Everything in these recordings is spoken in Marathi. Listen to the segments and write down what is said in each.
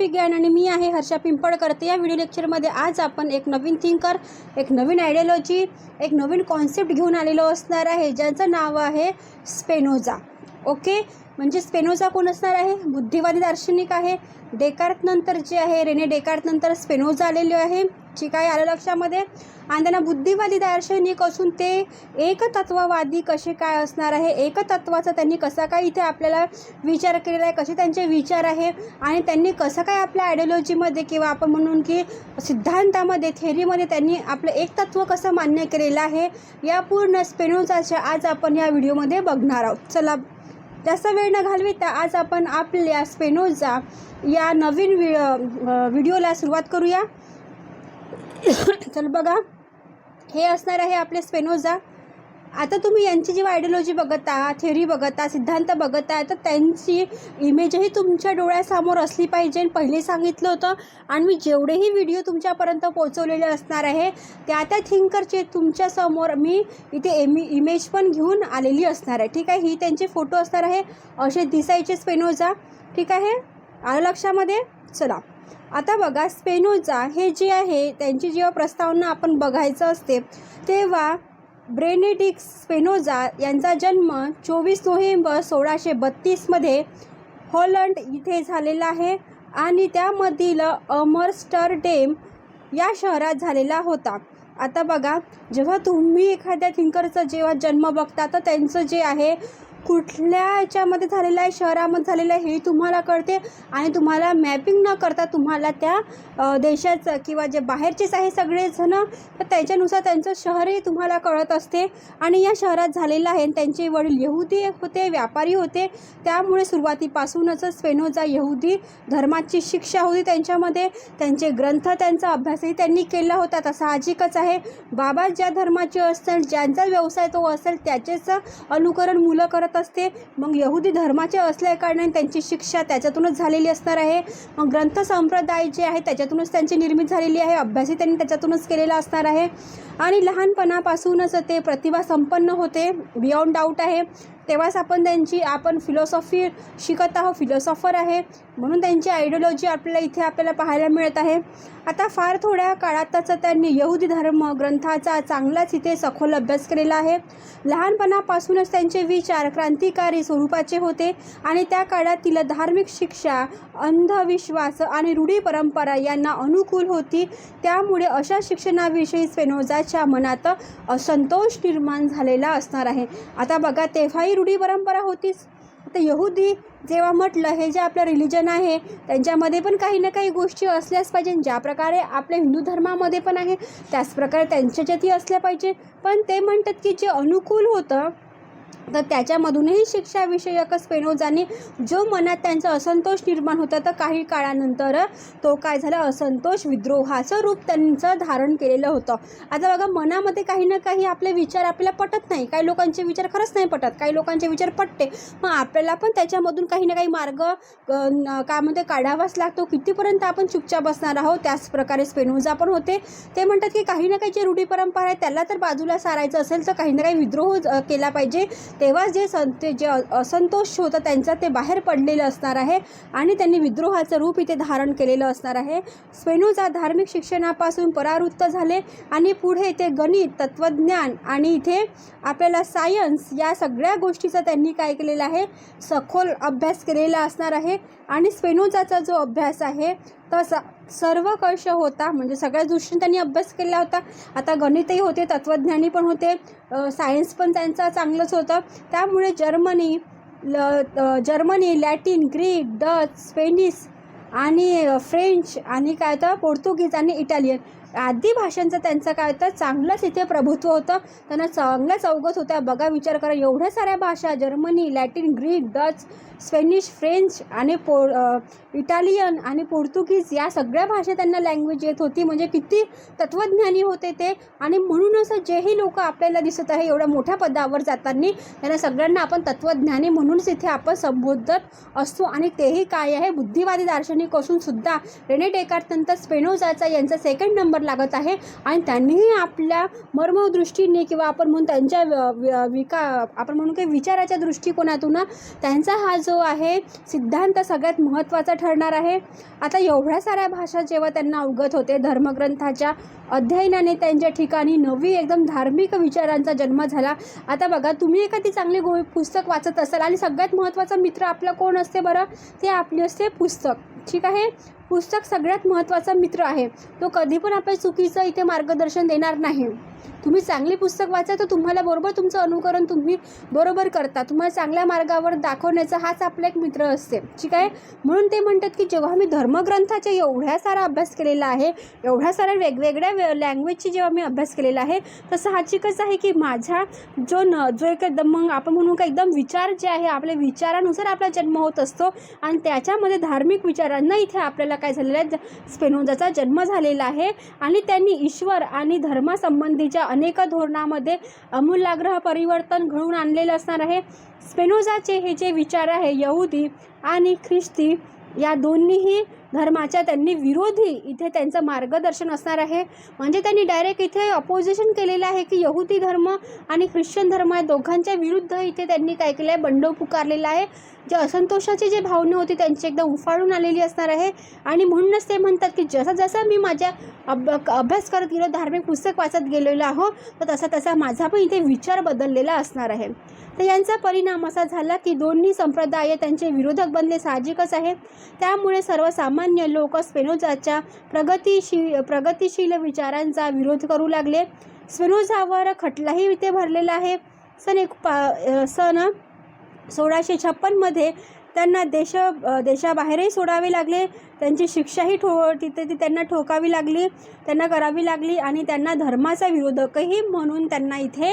फिलॉसॉफी ज्ञान आणि मी आहे हर्षा पिंपळकर. या व्हिडिओ लेक्चरमध्ये आज आपण एक नवीन थिंकर एक नवीन आयडियोलॉजी एक नवीन कॉन्सेप्ट घेऊन आलेलो असणार आहे ज्याचं नाव आहे स्पेनोजा ओके म्हणजे स्पेनोजा कोण असणार आहे? बुद्धिवादी दार्शनिक आहे. डेकार्तनंतर जे आहे रेने डेकार्ट नंतर स्पेनोजा आलेले आहे. ठीक आहे आलं लक्षामध्ये? आणि त्यांना बुद्धिवादी दार्शनिक असून ते एकतत्ववादी कसे काय असणार आहे? एकतत्वाचा त्यांनी कसा काय इथे आपल्याला विचार केलेला आहे? कसे त्यांचे विचार आहे? आणि त्यांनी कसं काय आपल्या आयडिओलॉजीमध्ये किंवा आपण म्हणून की सिद्धांतामध्ये थेरीमध्ये त्यांनी आपलं एकतत्व कसं मान्य केलेलं आहे? या पूर्ण स्पेनोजाच्या आज आपण या व्हिडिओमध्ये बघणार आहोत. चला जास्त वेळ न घालविता आज आपण आपल्या स्पेनोजा या नवीन व्हिडिओला सुरुवात करूया. चल बघा. हे असणार आहे आपले स्पेनोजा. आता तुम्ही यांची जेव्हा आयडियोलॉजी बघता थेअरी बघता सिद्धांत बघता तर त्यांची इमेजही तुमच्या डोळ्यासमोर असली पाहिजे. पहिले सांगितलं होतं आणि मी जेवढेही व्हिडिओ तुमच्यापर्यंत पोहोचवलेले असणार आहे त्या त्या थिंकरचे तुमच्यासमोर मी इथे एमी इमेज पण घेऊन आलेली असणार आहे. ठीक आहे? ही त्यांचे फोटो असणार आहे. असे दिसायचे स्पेनोजा. ठीक आहे? आलं लक्षामध्ये? चला. आता बघा स्पेनोजा हे जे आहे त्यांची जेव्हा प्रस्तावना आपण बघायचं असते तेव्हा ब्रेनेडिक्स स्पेनोजा यांचा जन्म चोवीस नोव्हेंबर सोळाशे बत्तीसमध्ये हॉलंड इथे झालेला आहे आणि त्यामधील अमरस्टरडेम या शहरात झालेला होता. आता बघा जेव्हा तुम्ही एखाद्या थिंकरचा जेव्हा जन्म बघता तर त्यांचं जे आहे कुठल्या याच्यामध्ये झालेलं आहे शहरामध्ये झालेलं आहे हे तुम्हाला कळते. आणि तुम्हाला मॅपिंग न करता तुम्हाला त्या देशाचं किंवा जे बाहेरचेच आहे सगळेजणं तर त्याच्यानुसार त्यांचं शहरही तुम्हाला कळत असते. आणि या शहरात झालेलं आहे त्यांचे वडील यहुदी होते व्यापारी होते. त्यामुळे सुरुवातीपासूनच स्वेनोजा यहुदी धर्माची शिक्षा होती त्यांच्यामध्ये. त्यांचे ग्रंथ त्यांचा अभ्यासही त्यांनी केला होता. तर साहजिकच आहे. बाबा ज्या धर्माचे असतील ज्यांचा व्यवसाय तो असेल त्याचेच अनुकरण मुलं करत असते. मग यहुदी धर्माचे असल्या कारणाने त्यांची शिक्षा त्याच्यातूनच झालेली असणार आहे. मग ग्रंथ संप्रदाय जे आहे त्याच्यातूनच त्यांची निर्मित झालेली आहे. अभ्यासही त्यांनी त्याच्यातूनच केलेला असणार आहे. आणि लहानपणापासूनच ते प्रतिभा संपन्न होते. बियॉन्ड डाऊट आहे. तेव्हाच आपण त्यांची आपण फिलॉसॉफी शिकत आहोत फिलॉसॉफर आहे. म्हणून त्यांची आयडिओलॉजी आपल्याला इथे आपल्याला पाहायला मिळत आहे. आता फार थोड्या काळातच त्यांनी यहुदी धर्म ग्रंथाचा चांगलाच इथे सखोल अभ्यास केलेला आहे. लहानपणापासूनच त्यांचे विचार क्रांतिकारी स्वरूपाचे होते आणि त्या काळातील धार्मिक शिक्षा अंधविश्वास आणि रूढी परंपरा यांना अनुकूल होती. त्यामुळे अशा शिक्षणाविषयी स्पेनोजाच्या मनात असंतोष निर्माण झालेला असणार आहे. आता बघा तेव्हाही रूढी परंपरा होतीच. आता यहुदी जेव्हा म्हटलं हे जे आपलं रिलिजन आहे त्यांच्यामध्ये पण काही ना काही गोष्टी असल्याच पाहिजे. ज्या प्रकारे आपल्या हिंदू धर्मामध्ये पण आहे त्याच प्रकारे त्यांच्याच्यातही असल्या पाहिजे. पण ते म्हणतात की जे अनुकूल होतं तर त्याच्यामधूनही शिक्षाविषयक स्पेनोजाने जो मनात त्यांचा असंतोष निर्माण होता तर काही काळानंतर तो काय झाला? असंतोष विद्रोहाचं रूप त्यांचं धारण केलेलं होतं. आता बघा मनामध्ये काही ना काही आपले विचार आपल्याला पटत नाही. काही लोकांचे विचार खरंच नाही पटत. काही लोकांचे विचार पटते. मग आपल्याला पण त्याच्यामधून काही ना काही मार्ग काय म्हणते काढावाच लागतो. कितीपर्यंत आपण चुपचाप बसणार आहोत? त्याचप्रकारे स्पेनोजा पण होते. ते म्हणतात की काही ना काही जे रूढी परंपरा आहे त्याला तर बाजूला सारायचं असेल तर काही ना काही विद्रोह केला पाहिजे. तेव्हा जे सं ते जे असंतोष होतं त्यांचा ते बाहेर पडलेलं असणार आहे आणि त्यांनी विद्रोहाचं रूप इथे धारण केलेलं असणार आहे. स्पेनोजा धार्मिक शिक्षणापासून परावृत्त झाले आणि पुढे ते गणित तत्त्वज्ञान आणि इथे आपल्याला सायन्स या सगळ्या गोष्टीचा त्यांनी काय केलेलं आहे? सखोल अभ्यास केलेला असणार आहे आणि स्पेनोजाचा जो अभ्यास आहे तसा सर्वकष होता. म्हणजे सगळ्या दृष्टीने त्यांनी अभ्यास केला होता. आता गणितही होते तत्त्वज्ञानी पण होते सायन्स पण त्यांचं चांगलंच होतं. त्यामुळे जर्मनी ल Germany Latin Greek Dutch Spanish आणि फ्रेंच आणि काय तर पोर्तुगीज आणि इटालियन आदी भाषांचं त्यांचं काय तर चांगलंच इथे प्रभुत्व होतं. त्यांना चांगल्याच अवगत होत्या बघा विचार करा. एवढ्या साऱ्या भाषा Germany Latin Greek Dutch Spanish French आणि पो इटालियन आणि पोर्तुगीज या सगळ्या भाषा त्यांना लँग्वेज येत होती. म्हणजे किती तत्त्वज्ञानी होते ते. आणि म्हणूनच जेही लोक आपल्याला दिसत आहे एवढ्या मोठ्या पदावर जाताना त्यांना सगळ्यांना आपण तत्त्वज्ञानी म्हणूनच इथे आपण संबोधत असतो. आणि तेही काय आहे? बुद्धिवादी दार्शनिक असूनसुद्धा रेने डेकार्ट नंतर स्पेनोजाचा यांचा सेकंड नंबर त्यांच्यावर लागत आहे. आणि त्यांनीही आपल्या मर्मदृष्टीने किंवा आपण म्हणून त्यांच्या व- विका आपण म्हणू की विचाराच्या दृष्टिकोनातून त्यांचा हा जो आहे सिद्धांत सगळ्यात महत्त्वाचा ठरणार आहे. आता एवढ्या साऱ्या भाषा जेव्हा त्यांना अवगत होते धर्मग्रंथाच्या अध्ययनाने त्यांच्या ठिकाणी नवी एकदम धार्मिक विचारांचा जन्म झाला. आता बघा तुम्ही एखादी चांगली गो पुस्तक वाचत असाल आणि सगळ्यात महत्त्वाचा मित्र आपला कोण असते बरं? ते आपली असते पुस्तक. ठीक आहे? पुस्तक सगळ्यात महत्त्वाचा मित्र आहे. तो कधी पण आपल्या चुकीचं इथे मार्गदर्शन देणार नाही. तुम्ही चांगली पुस्तक वाचा तर तुम्हाला बरोबर तुमचं अनुकरण तुम्ही बरोबर करता. तुम्हाला चांगल्या मार्गावर दाखवण्याचा हाच आपला एक मित्र असते. ठीक आहे? म्हणून ते म्हणतात की जेव्हा मी धर्मग्रंथाचा एवढ्या सारा अभ्यास केलेला आहे एवढ्या साऱ्या वेगवेगळ्या लँग्वेजची जेव्हा मी अभ्यास केलेला आहे तर साहजिकच आहे की माझा जो न जो एक एकदम मग आपण म्हणू का एकदम विचार जे आहे आपल्या विचारानुसार आपला जन्म होत असतो आणि त्याच्यामध्ये धार्मिक विचारांना इथे आपल्याला काय झालेलं आहे? ज- स्पेनोजाचा जन्म झालेला आहे आणि त्यांनी ईश्वर आणि धर्मासंबंधीच्या अनेक धोरणामध्ये अमूलाग्रह परिवर्तन घडवून आणलेलं असणार आहे. स्पेनोजाचे हे जे विचार आहे यहुदी आणि ख्रिस्ती या दोन्हीही धर्माच्या त्यांनी विरोधी इथे त्यांचं मार्गदर्शन असणार आहे. म्हणजे त्यांनी डायरेक्ट इथे अपोजिशन केलेलं आहे की यहुदी धर्म आणि ख्रिश्चन धर्म या दोघांच्या विरुद्ध इथे त्यांनी काय केलं आहे बंड पुकारलेला आहे. जे असंतोषाची जी भावना होती त्यांची एकदम उफाळून आलेली असणार आहे. आणि म्हणूनच ते म्हणतात की जसं जसं मी माझ्या अभ अभ्यास करत गेलो धार्मिक पुस्तक वाचत गेलेलो आहो तर तसा तसा माझा पण इथे विचार बदललेला असणार आहे. तर यांचा परिणाम असा झाला की दोन्ही संप्रदाय त्यांचे विरोधक बनले साहजिकच आहे. त्यामुळे सर्वसामान्य लोक स्पेनोजाच्या प्रगतीशील प्रगतिशील विचारांचा विरोध करू लागले. स्पेनोझावर खटलाही इथे भरलेला आहे. सन एक पा सन सोळाशे छप्पनमध्ये त्यांना देश देशाबाहेरही सोडावे लागले. त्यांची शिक्षाही ठो तिथे ती त्यांना ठोकावी लागली त्यांना करावी लागली आणि त्यांना धर्माचा विरोधकही म्हणून त्यांना इथे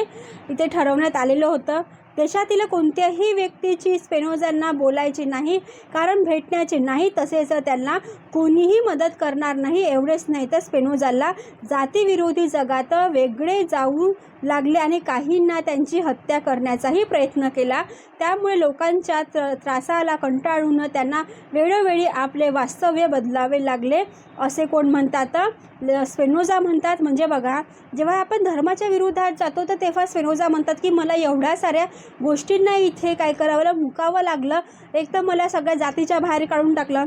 इथे ठरवण्यात आलेलं होतं. देशातील कोणत्याही व्यक्तीची स्पेनोजांना बोलायची नाही कारण भेटण्याची नाही तसेच त्यांना कोणीही मदत करणार नाही एवढेच नाही. तर स्पेनोजाला जातीविरोधी जगात वेगळे जाऊ लागले आणि काहींना त्यांची हत्या करण्याचाही प्रयत्न केला. त्यामुळे लोकांच्या त्र त्रासाला कंटाळून त्यांना वेळोवेळी आपले वास्तव्य बदलावे लागले असे कोण म्हणतात? ल- स्पेनोजा म्हणतात म्हणजे बघा जेव्हा आपण धर्माच्या विरोधात जातो तर तेव्हा स्पेनोजा म्हणतात की मला एवढ्या साऱ्या गोष्टींना इथे काय करावं मुकावं लागलं. एक तर मला सगळ्या जातीच्या बाहेर काढून टाकलं.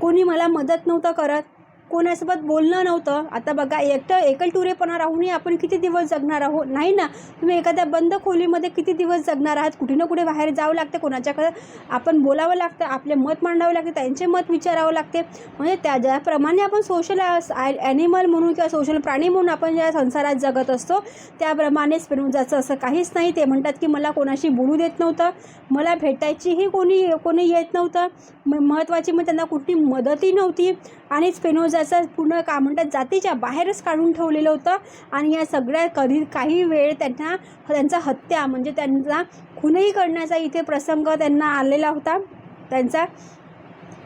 कोणी मला मदत नव्हतं करत. कोणासोबत बोलणं नव्हतं. आता बघा एकटं एकलटुरेपणा राहूनही आपण किती दिवस जगणार आहोत? नाही ना? तुम्ही एखाद्या बंद खोलीमध्ये किती दिवस जगणार आहात? कुठे ना कुठे बाहेर जावं लागते कोणाच्याकडं आपण बोलावं लागतं आपले मत मांडावं लागते त्यांचे मत विचारावं लागते. म्हणजे त्या ज्याप्रमाणे आपण सोशल ॲनिमल म्हणून किंवा सोशल प्राणी म्हणून आपण ज्या संसारात जगत असतो त्याप्रमाणे स्पेनोजाचं असं काहीच नाही. ते म्हणतात की मला कोणाशी बोलू देत नव्हतं. मला भेटायचीही कोणी कोणी येत नव्हतं. म महत्त्वाची मग त्यांना कुठली मदतही नव्हती. आणि स्पेनोजाचं पूर्ण का म्हणतात जातीच्या बाहेरच काढून ठेवलेलं होतं. आणि या सगळ्या कधी काही वेळ त्यांना त्यांचा हत्या म्हणजे त्यांचा खूनही करण्याचा इथे प्रसंग त्यांना आलेला होता. त्यांचा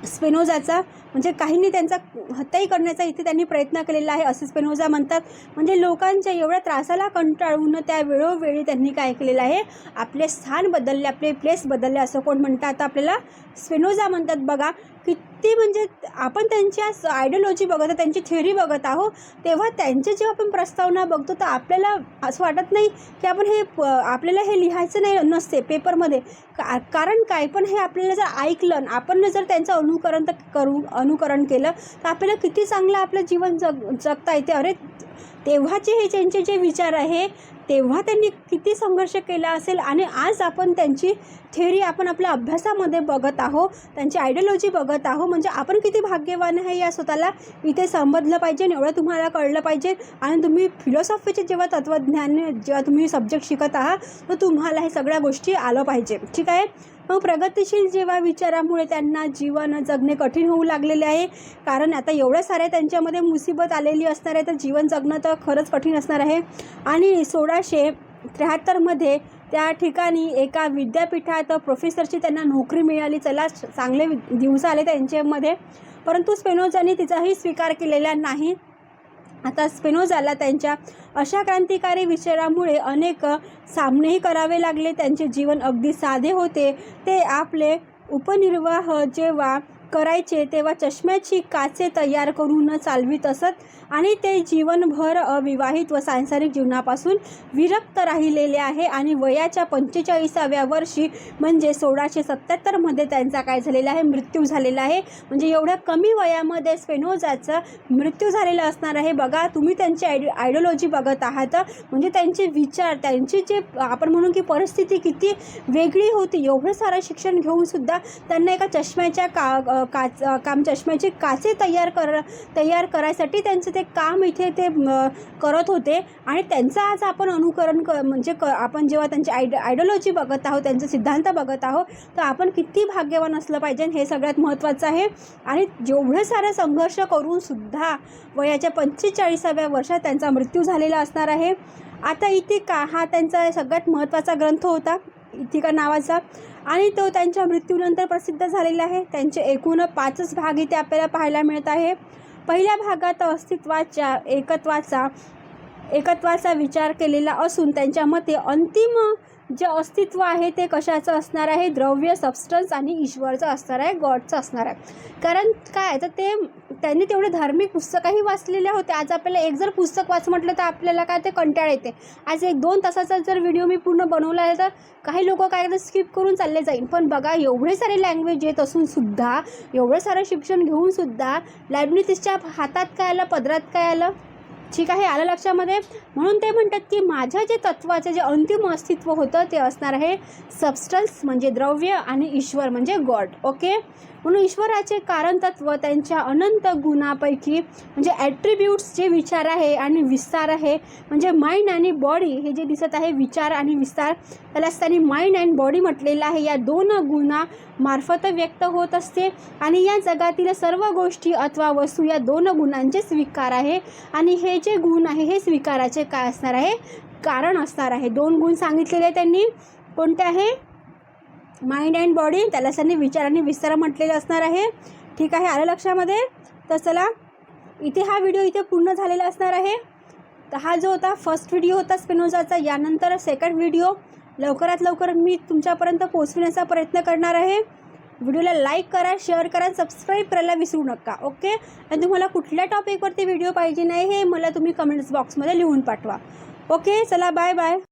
स्पेनोजाचा म्हणजे काहींनी त्यांचा हत्याही करण्याचा इथे त्यांनी प्रयत्न केलेला आहे असे स्पेनोजा म्हणतात. म्हणजे लोकांच्या एवढ्या त्रासाला कंटाळून त्या वेळोवेळी त्यांनी काय केलेलं आहे? आपले स्थान बदलले आपले प्लेस बदलले असं कोण म्हणतात आपल्याला? स्पेनोजा म्हणतात बघा किती म्हणजे आपण त्यांच्या आयडियोलॉजी बघत त्यांची थेअरी बघत आहोत तेव्हा त्यांचे जेव्हा आपण प्रस्तावना बघतो तर आपल्याला असं वाटत नाही की आपण हे आपल्याला हे लिहायचं नाही नसते पेपरमध्ये. का कारण काय? पण हे आपल्याला जर ऐकलं आपण जर त्यांचं अनुकरण तर करू अनुकरण केलं तर आपल्याला किती चांगलं आपलं जीवन जग जगता येते. अरे तेव्हाचे हे त्यांचे जे विचार आहे तेव्हा त्यांनी किती संघर्ष केला असेल आणि आज आपण त्यांची थेअरी आपण आपल्या अभ्यासामध्ये बघत आहो त्यांची आयडियोलॉजी बघत आहो म्हणजे आपण किती भाग्यवान आहे या स्वतःला इथे समजलं पाहिजे आणि एवढं तुम्हाला कळलं पाहिजे. आणि तुम्ही फिलॉसॉफीचे जेव्हा तत्त्वज्ञान जेव्हा तुम्ही सब्जेक्ट शिकत आहात तर तुम्हाला हे सगळ्या गोष्टी आलं पाहिजे. ठीक आहे? मग प्रगतिशील जेव्हा विचारामुळे त्यांना जीवन जगणे कठीण होऊ लागलेले आहे. कारण आता एवढ्या साऱ्या त्यांच्यामध्ये मुसीबत आलेली असणार आहे तर जीवन जगणं तर खरंच कठीण असणार आहे. आणि सोळाशे त्र्याहत्तरमध्ये त्या ठिकाणी एका विद्यापीठात प्रोफेसरची त्यांना नोकरी मिळाली. चला चांगले दिवस आले त्यांच्यामध्ये. परंतु स्पेनोजांनी तिचाही स्वीकार केलेला नाही. आता स्पेनोजाला त्यांच्या अशा क्रांतिकारी विचारामुळे अनेक सामनेही करावे लागले. त्यांचे जीवन अगदी साधे होते. ते आपले उपनिर्वाह जेव्हा करायचे तेव्हा चष्म्याची काचे तयार करून चालवीत असत आणि ते जीवनभर अविवाहित व सांसारिक जीवनापासून विरक्त राहिलेले आहे. आणि वयाच्या पंचेचाळीसाव्या वर्षी म्हणजे सोळाशे सत्याहत्तरमध्ये त्यांचा काय झालेला आहे? मृत्यू झालेला आहे. म्हणजे एवढ्या कमी वयामध्ये स्पेनोजाचा मृत्यू झालेला असणार आहे. बघा तुम्ही त्यांची आयडि आयडिओलॉजी बघत आहात. म्हणजे त्यांचे विचार त्यांची जे आपण म्हणू की परिस्थिती किती वेगळी होती. एवढं सारं शिक्षण घेऊन सुद्धा त्यांना एका चष्म्याच्या का काच काम चष्म्याचे काचे तयार कर तयार करायसाठी त्यांचं ते काम इथे ते करत होते. आणि त्यांचं आज आपण अनुकरण क म्हणजे क आपण जेव्हा त्यांची आयड आयडिओलॉजी बघत आहोत त्यांचे सिद्धांत बघत आहोत तर आपण किती भाग्यवान असलं पाहिजे हे सगळ्यात महत्त्वाचं आहे. आणि जेवढं सारं संघर्ष करूनसुद्धा वयाच्या पंचेचाळीसाव्या वर्षात त्यांचा मृत्यू झालेला असणार आहे. आता इथे का हा त्यांचा सगळ्यात महत्त्वाचा ग्रंथ होता इथिका नावाचा. आणि तो त्यांच्या मृत्यूनंतर प्रसिद्ध झालेला आहे. त्यांचे एकूण पाचच भाग इथे आपल्याला पाहायला मिळत आहे. पहिल्या भागात अस्तित्वाच्या एकत्वाचा एकत्वाचा विचार केलेला असून त्यांच्या मते अंतिम जे अस्तित्व आहे ते कशाचं असणार आहे? द्रव्य सबस्टन्स आणि ईश्वरचं असणार आहे गॉडचं असणार आहे. कारण काय? तर ते त्यांनी तेवढे धार्मिक पुस्तकंही वाचलेल्या होते. आज आपल्याला एक जर पुस्तक वाच म्हटलं तर आपल्याला काय ते कंटाळ येते. आज एक दोन तासाचा जर व्हिडिओ मी पूर्ण बनवला आहे तर काही लोक काय करतात स्किप करून चालले जाईल. पण बघा एवढे सारे लँग्वेज येत असूनसुद्धा एवढं सारं शिक्षण घेऊन सुद्धा लायब्ररीच्या हातात काय आलं पदरात काय आलं? ठीक आहे आलं लक्षामध्ये? म्हणून ते म्हणतात की माझ्या जे तत्वाचं जे अंतिम अस्तित्व होतं ते असणार आहे सबस्टन्स म्हणजे द्रव्य आणि ईश्वर म्हणजे गॉड ओके म्हणून ईश्वराचे कारण तत्व त्यांच्या अनंत गुणापैकी म्हणजे ॲट्रिब्यूट्स जे विचार आहे आणि विस्तार आहे म्हणजे माइंड आणि बॉडी हे जे दिसत आहे विचार आणि विस्तार त्यालाच त्यांनी माइंड अँड बॉडी म्हटलेलं आहे. या दोन गुणामार्फत व्यक्त होत असते आणि या जगातील सर्व गोष्टी अथवा वस्तू या दोन गुणांचे स्वीकार आहे. आणि हे जे गुण आहे हे स्वीकाराचे काय असणार आहे? कारण असणार आहे. दोन गुण सांगितलेले त्यांनी. कोणते आहे? माइंड अँड बॉडी त्याला त्यांनी विचार आणि विस्तार म्हटलेले असणार आहे. ठीक आहे आलं लक्षामध्ये? तर चला इथे हा व्हिडिओ इथे पूर्ण झालेला असणार आहे. तर हा जो होता फर्स्ट व्हिडिओ होता स्पिनोजाचा यानंतर सेकंड व्हिडिओ लवकरात लवकर मी तुमच्यापर्यंत पोहोचवण्याचा प्रयत्न करणार आहे. व्हिडिओला लाईक करा शेअर करा सबस्क्राईब करायला विसरू नका ओके आणि तुम्हाला कुठल्या टॉपिकवरती व्हिडिओ पाहिजे नाही हे मला तुम्ही कमेंट्स बॉक्समध्ये लिहून पाठवा ओके चला बाय बाय